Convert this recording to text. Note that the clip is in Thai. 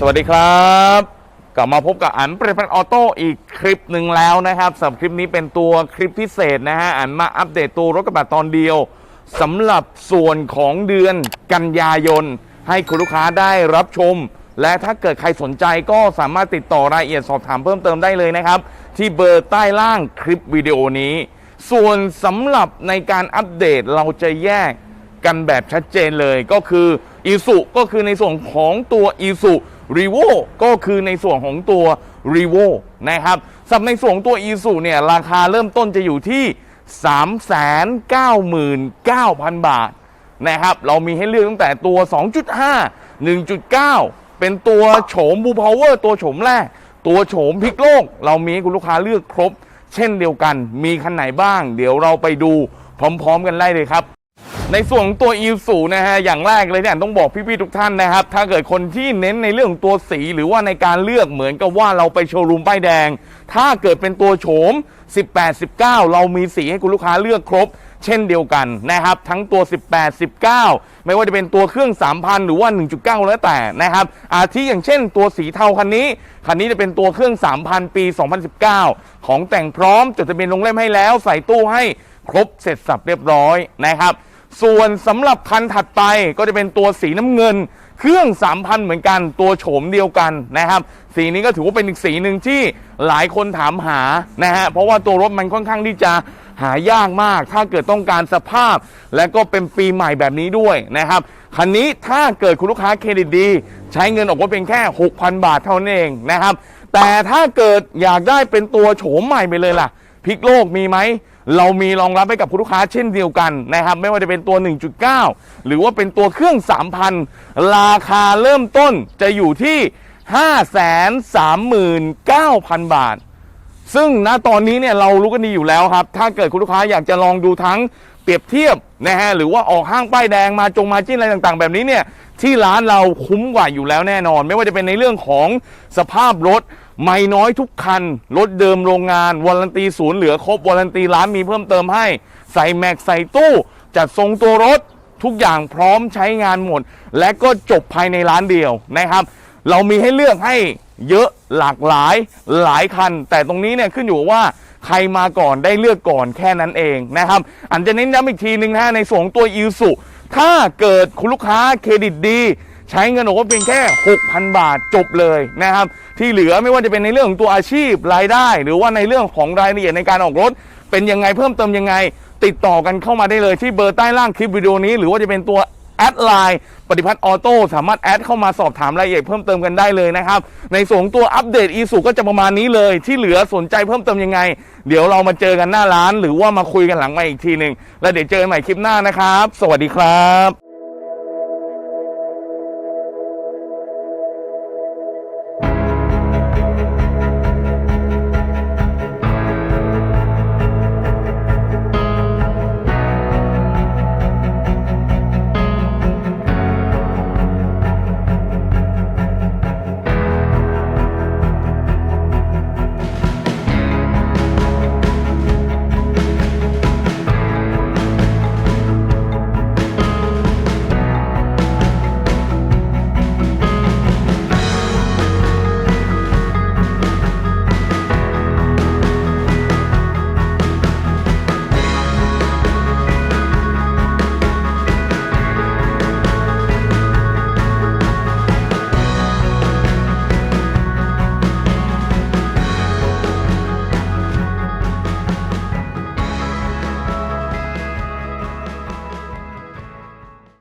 สวัสดีครับกลับมาพบกับอันเป็นพันออโต้อีกคลิปหนึ่งแล้วนะครับสำหรับคลิปนี้เป็นตัวคลิปพิเศษนะฮะอันมาอัปเดตตัวรถกระบะตอนเดียวสำหรับส่วนของเดือนกันยายน ให้คุณลูกค้าได้รับชม และถ้าเกิดใครสนใจก็สามารถติดต่อรายละเอียดสอบถามเพิ่มเติมได้เลยนะครับ ที่เบอร์ใต้ล่างคลิปวิดีโอนี้ ส่วนสำหรับในการอัปเดตเราจะแยกกันแบบชัดเจนเลยก็คืออีสุก็คือในส่วนของตัวอีสุ รีโวก็คือในส่วนของตัวรีโวนะครับสำหรับในส่วนของตัวอีสุเนี่ยราคาเริ่มต้นจะอยู่ที่ 399,000 บาทนะครับเรามีให้เลือกตั้งแต่ตัว 2.5 1.9 เป็นตัวโฉมบูพาวเวอร์ตัวโฉมแรก ตัวโฉมพลิกโลก เรามีให้คุณลูกค้าเลือกครบ เช่นเดียวกัน มีคันไหนบ้าง เดี๋ยวเราไปดูพร้อม ๆ กันได้เลยครับ ในส่วนของตัวอีสูนะฮะอย่างแรกเลยเนี่ยต้องบอกพี่ๆทุกท่านนะครับ ถ้าเกิดคนที่เน้นในเรื่องของตัวสีหรือว่าในการเลือกเหมือนกับว่าเราไปโชว์รูมป้ายแดง ถ้าเกิดเป็นตัวโฉม 18 19 เรามีสีให้คุณลูกค้าเลือกครบ เช่นเดียวกันนะครับ ทั้งตัว 18 19 ไม่ว่าจะเป็นตัวเครื่อง 3,000 หรือว่า 1.9 แล้วแต่นะครับ อาทิอย่างเช่นตัวสีเทาคันนี้ คันนี้จะเป็นตัวเครื่อง 3,000 ปี 2019 ของแต่งพร้อมจดทะเบียนลงเล่มให้แล้วใส่ตู้ให้ครบเสร็จสับเรียบร้อยนะครับ ส่วนสำหรับคันถัดไปก็จะเป็นตัวสีน้ำเงิน เครื่อง 3,000 เหมือนกันตัวโฉมเดียวกันนะครับ สีนี้ก็ถือว่าเป็นอีกสีหนึ่งที่หลายคนถามหานะฮะเพราะว่าตัวรถมันค่อนข้างที่จะหายากมาก ถ้าเกิดต้องการสภาพ และก็เป็นปีใหม่แบบนี้ด้วยนะครับคันนี้ถ้าเกิดคุณลูกค้าเครดิตดี ใช้เงินออกว่าเป็นแค่ 6,000 บาทเท่านั้นเองนะครับ แต่ถ้าเกิดอยากได้เป็นตัวโฉมใหม่ไปเลยล่ะพลิกโลกมีไหม เรามีรองรับให้กับคุณลูกค้าเช่นเดียวกันนะครับ ไม่ว่าจะเป็นตัว 1.9 หรือว่าเป็นตัวเครื่อง 3,000 ราคาเริ่มต้นจะอยู่ที่ 539,000 บาท ซึ่งณตอนนี้เนี่ยเรารู้กันดีอยู่แล้วครับ ถ้าเกิดคุณลูกค้าอยากจะลองดูทั้งเปรียบเทียบนะฮะหรือว่าออกห้างป้ายแดงมาจงมาจิ้นอะไรต่างๆ แบบนี้เนี่ย ที่ร้านเราคุ้มกว่าอยู่แล้วแน่นอน ไม่ว่าจะเป็นในเรื่องของสภาพรถไม่น้อยทุกคัน รถเดิมโรงงานวารันตีศูนย์เหลือครบวารันตีร้านมีเพิ่มเติมให้ ใส่แม็กใส่ตู้ จัดทรงตัวรถทุกอย่างพร้อมใช้งานหมด และก็จบภายในร้านเดียวนะครับ เรามีให้เลือกให้เยอะหลากหลายหลายคัน แต่ตรงนี้เนี่ยขึ้นอยู่ว่าใครมาก่อนได้เลือกก่อนแค่นั้นเองนะครับอันจะเน้นย้ำอีกทีหนึ่งนะในส่วนของตัวอิวสุ ถ้าเกิดคุณลูกค้าเครดิตดี ใช้เงินโอนเพียงแค่ 6,000 บาทจบเลยนะครับ ที่เหลือไม่ว่าจะเป็นในเรื่องของตัวอาชีพรายได้ หรือว่าในเรื่องของรายละเอียดในการออกรถ เป็นยังไงเพิ่มเติมยังไง ติดต่อกันเข้ามาได้เลยที่เบอร์ใต้ล่างคลิปวิดีโอนี้ หรือว่าจะเป็นตัว แอดไลน์ปฏิพัฒน์ออโต้สามารถแอดเข้ามาสอบถามรายละเอียดเพิ่มเติมกันได้เลยนะครับ ในส่วนของตัวอัปเดตอีสุก็จะประมาณนี้เลยที่เหลือสนใจเพิ่มเติมยังไง เดี๋ยวเรามาเจอกันหน้าร้าน หรือว่ามาคุยกันหลังไมาอีกทีหนึ่งแล้วเดี๋ยวเจอกันใหม่คลิปหน้านะครับ สวัสดีครับ